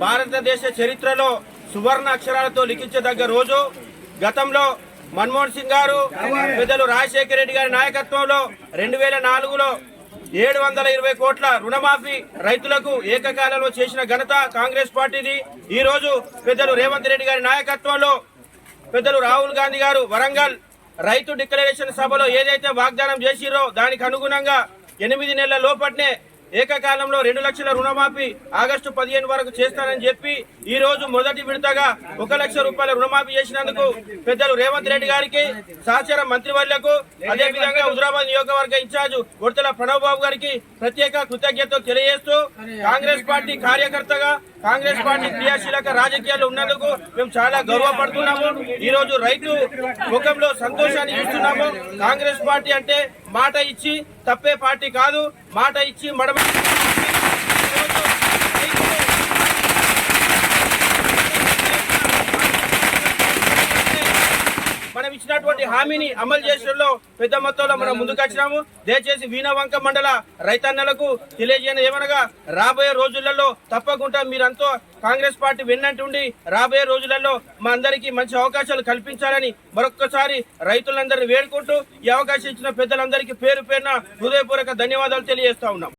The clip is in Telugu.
భారతదేశ చరిత్రలో సువర్ణ అక్షరాలతో లిఖించదగ్గ రోజు. గతంలో మన్మోహన్ సింగ్ గారు పెద్దలు రాజశేఖర రెడ్డి గారి నాయకత్వంలో రెండు వేల నాలుగులో ఏడు వందల ఇరవై కోట్ల రుణమాఫీ రైతులకు ఏకకాలంలో చేసిన ఘనత కాంగ్రెస్ పార్టీది. ఈ రోజు పెద్దలు రేవంత్ రెడ్డి గారి నాయకత్వంలో పెద్దలు రాహుల్ గాంధీ గారు వరంగల్ రైతు డిక్లరేషన్ సభలో ఏదైతే వాగ్దానం చేసిరో దానికి అనుగుణంగా ఎనిమిది నెలల లోపట్నే ఏకకాలంలో రెండు లక్షల రుణమాఫీ ఆగస్టు పదిహేను వరకు చేస్తానని చెప్పి ఈ రోజు మొదటి విడతగా ఒక లక్ష రూపాయల రుణమాఫీ చేసినందుకు పెద్దలు రేవంత్ రెడ్డి గారికి సహచార మంత్రివర్లకు అదేవిధంగా హుజరాబాద్ నియోజకవర్గ ఇన్ఛార్జ్ ఉడతల ప్రణవ్ బాబు గారికి ప్రత్యేక కృతజ్ఞతలు తెలియజేస్తూ కాంగ్రెస్ పార్టీ కార్యకర్తగా కాంగ్రెస్ పార్టీ క్రియాశీలక రాజకీయాలు ఉన్నందుకు మేము చాలా గర్వపడుతున్నాము. ఈ రోజు రైతు ముఖంలో సంతోషాన్ని ఇస్తున్నాము కాంగ్రెస్ పార్టీ అంటే మాట ఇచ్చి తప్పే పార్టీ కాదు. మాట ఇచ్చి మడమ మనం ఇచ్చినటువంటి హామీని అమలు చేసడంలో పెద్ద మొత్తంలో మనం ముందుకొచ్చినాము దయచేసి వీణవంక మండల రైతన్నలకు తెలియజేయని ఏమనగా రాబోయే రోజులలో తప్పకుండా మీరంతా కాంగ్రెస్ పార్టీ వెన్నంటుండి రాబోయే రోజులలో మా అందరికీ మంచి అవకాశాలు కల్పించాలని మరొక్కసారి రైతులందరినీ వేడుకుంటూ ఈ అవకాశం ఇచ్చిన పెద్దలందరికీ పేరు పేరున హృదయపూర్వక ధన్యవాదాలు తెలియజేస్తా ఉన్నాం.